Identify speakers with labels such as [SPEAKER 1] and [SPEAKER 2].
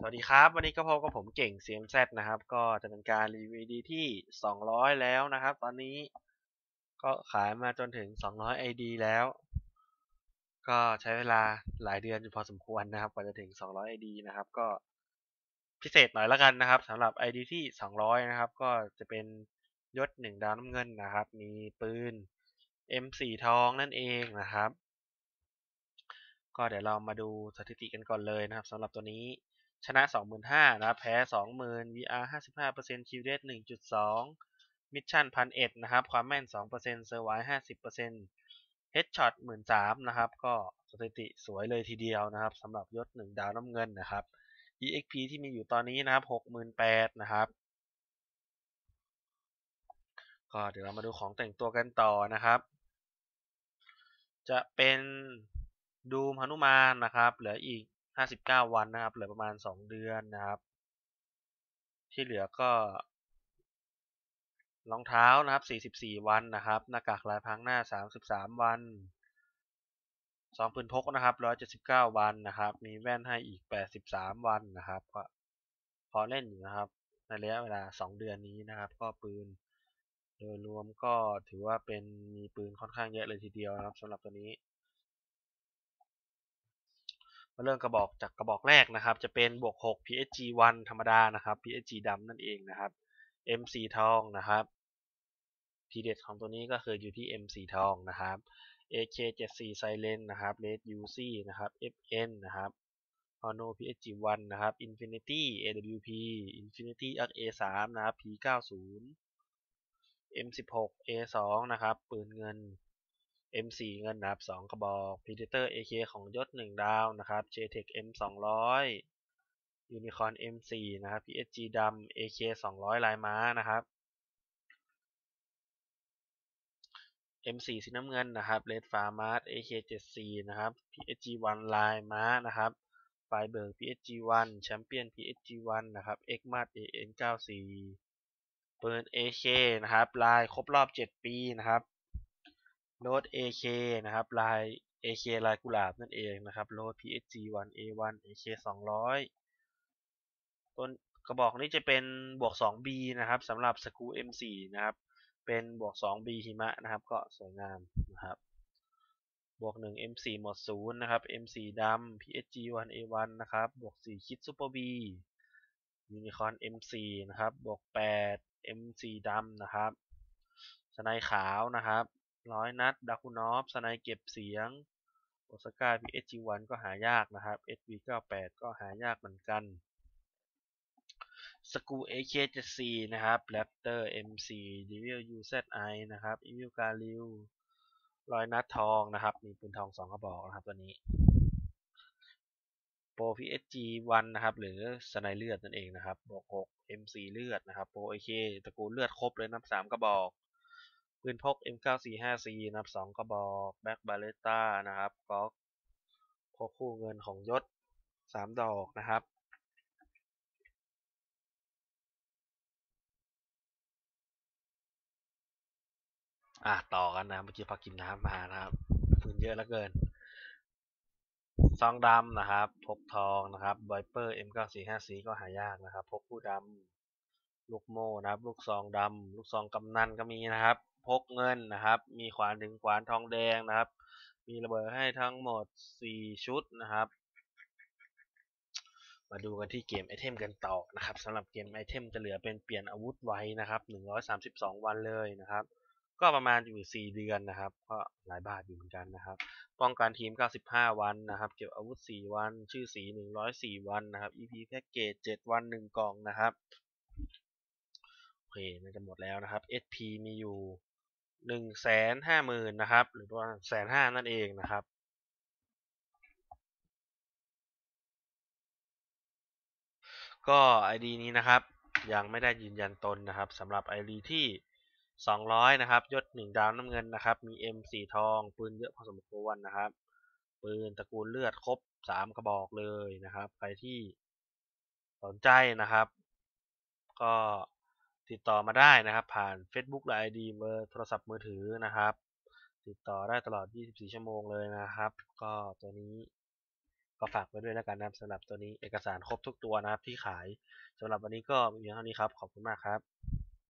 [SPEAKER 1] สวัสดีครับ วันนี้ก็พบกับผมเก่ง CMZ นะครับ ก็จะเป็นการรีวิวดีที่ 200 แล้วนะครับ ตอนนี้ก็ขายมาจนถึง 200 ID แล้ว ก็ใช้เวลาหลายเดือนอยู่พอสมควรนะครับกว่าจะถึง 200 ID นะครับ ก็พิเศษหน่อยล้วกันนะครับสำหรับ ID ที่ 200 นะครับ ก็จะเป็นยศ 1 ดาวน้ำเงินนะครับ มีปืน M4 ทองนั่นเองนะครับ ก็เดี๋ยวเรามาดูสถิติกันก่อนเลยนะครับสำหรับตัวนี้ ชนะ 25,000นะครับแพ้ 20,000 VR 55% Q rate 1.2มิชชั่น1,001นะครับ ความแม่น2%เซอร์ไว50% Headshot 13,000นะครับ ก็สถิติสวยเลยทีเดียวนะครับสำหรับยศ 1 ดาวน้ำเงินนะครับ EXP ที่มีอยู่ตอนนี้นะครับ 68,000นะครับ ก็เดี๋ยวเรามาดูของแต่งตัวกันต่อนะครับ จะเป็นดูมหนุมานนะครับ เหลืออีก 59วันนะครับ เหลือประมาณ2เดือนนะครับ ที่เหลือก็รองเท้านะครับ44วันนะครับ หน้ากากลายพังหน้า33วันซองปืนพกนะครับ179วันนะครับ มีแว่นให้อีก83วันนะครับ ก็พอเล่นอยู่นะครับ ในระยะเวลา2เดือนนี้นะครับ ก็ปืน โดยรวมก็ถือว่าเป็นมีปืนค่อนข้างเยอะเลยทีเดียวนะครับสำหรับตัวนี้ มาเริ่มกระบอกจากกระบอกแรกนะครับ จะเป็นบวก 6 PSG 1 ธรรมดานะครับ PSG ดำนั่นเองนะครับ M4 ทองนะครับ ทีเด็ดของตัวนี้ก็คืออยู่ที่ M4 ทองนะครับ AK74 Silent นะครับ Red UC นะครับ FN นะครับ Hono PSG 1นะครับ Infinity AWP Infinity R A3 นะครับ P90 M16 A2 นะครับ ปืนเงิน M4 เงินนะครับ2กระบอก Predator AK ของยศ 1 ดาวนะครับ JTEC M200 Unicorn M4 นะครับ PSG ดำ AK 200 ลายม้านะครับ M4 สีน้ำเงินนะครับ Red Farmers AK 74นะครับ PSG 1 ลายม้านะครับไฟเบิร์ก PSG 1 Champion PSG 1นะครับ Xmart AN 94ปืน AK นะครับ ลายครบรอบ 7 ปีนะครับ โรด AK นะครับ ลาย AK ลายกุหลาบนั่นเองนะครับโรด PSG 1 A1 AK 200ต้นกระบอกนี้จะเป็นบวก 2B นะครับสำหรับสกู M4 นะครับ เป็นบวก 2B หิมะนะครับ ก็สวยงามนะครับ บวก 1 M4 หมดศูนย์นะครับ M4 ดำ PSG 1 A1 นะครับ บวก 4 คิดซูเปอร์ B ยูนิคอน M4 นะครับ บวก 8 M4 ดำนะครับสไนขาวนะครับ ร้อยนัดดาคูนอฟสไนเก็บเสียงโอซาก้า PSG1 ก็หายากนะครับ SV98 ก็หายากเหมือนกันสกู AK74 นะครับ Raptor M4 Devil UZI นะครับ Evil g a l i l ร้อยนัดทองนะครับ มีปืนทองสองกระบอกนะครับตัวนี้โปร PSG1 นะครับ หรือสไนเลือดนั่นเองนะครับบวก6 M4 เลือดนะครับโปร AK ตระกูลเลือดครบเลยนับสามกระบอก ปืนพก M945C นะครับ2กระบอกแบ็กบาเลต้านะครับก็พกคู่เงินของยศ3ดอกนะครับ อะต่อกันนะ เมื่อกี้พักกินน้ำมานะครับฟืนเยอะเหลือเกิน ซองดำนะครับ พกทองนะครับไวเปอร์ M945C ก็หายากนะครับ พกคู่ดำ ลูกโม่นะครับ ลูกซองดำลูกซองกำนันก็มีนะครับ พกเงินนะครับ มีขวานถึงขวานทองแดงนะครับ มีระเบิดให้ทั้งหมด 4 ชุดนะครับ มาดูกันที่เกมไอเทมกันต่อนะครับสำหรับเกมไอเทมจะเหลือเป็นเปลี่ยนอาวุธไว้นะครับ 132 วันเลยนะครับก็ประมาณอยู่ 4 เดือนนะครับ ก็หลายบาทอยู่เหมือนกันนะครับ ป้องกันทีม 95 วันนะครับ เก็บอาวุธ 4 วัน ชื่อสี 104 วันนะครับ EP แพ็กเกจ 7 วัน 1 กล่องนะครับ โอเคน่าจะหมดแล้วนะครับ SP มีอยู่หนึ่งแสนห้าหมื่นนะครับ หรือประมาแสนห้านั่นเองนะครับ ก็ ID นี้นะครับ ยังไม่ได้ยืนยันตนนะครับสำหรับ ID ที่ 200 นะครับ ยศ 1 ดาวน้ำเงินนะครับ มี M สีทอง ปืนเยอะพอสมควรนะครับ ปืนตระกูลเลือดครบ 3 กระบอกเลยนะครับ ใครที่สนใจนะครับ ก็ ติดต่อมาได้นะครับ ผ่าน Facebook ไละ ID เบอร์โทรศัพท์มือถือนะครับ ติดต่อได้ตลอด 24 ชั่วโมงเลยนะครับ ก็ตัวนี้ก็ฝากไว้ด้วยแล้วกันนะครับสำหรับตัวนี้เอกสารครบทุกตัวนะครับที่ขายสำหรับวันนี้ก็มีเพียงเท่านี้ครับ ขอบคุณมากครับ